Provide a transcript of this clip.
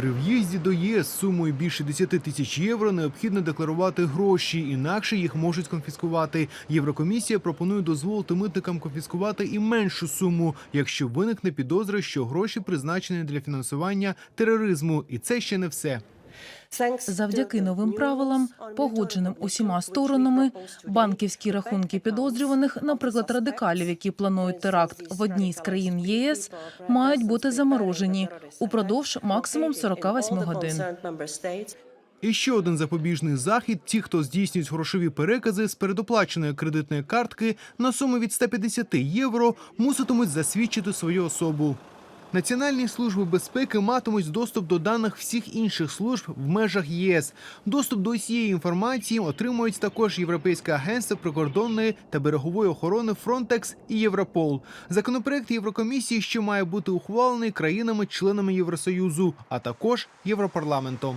При в'їзді до ЄС сумою більше 10 тисяч євро необхідно декларувати гроші, інакше їх можуть конфіскувати. Єврокомісія пропонує дозволити митникам конфіскувати і меншу суму, якщо виникне підозра, що гроші призначені для фінансування тероризму. І це ще не все. Завдяки новим правилам, погодженим усіма сторонами, банківські рахунки підозрюваних, наприклад, радикалів, які планують теракт в одній з країн ЄС, мають бути заморожені упродовж максимум 48 годин. І ще один запобіжний захід: ті, хто здійснюють грошові перекази з передоплаченої кредитної картки на суму від 150 євро, муситимуть засвідчити свою особу. Національні служби безпеки матимуть доступ до даних всіх інших служб в межах ЄС. Доступ до усієї інформації отримують також Європейське агентство прикордонної та берегової охорони Frontex і Європол. Законопроект Єврокомісії, що має бути ухвалений країнами-членами Євросоюзу, а також Європарламентом.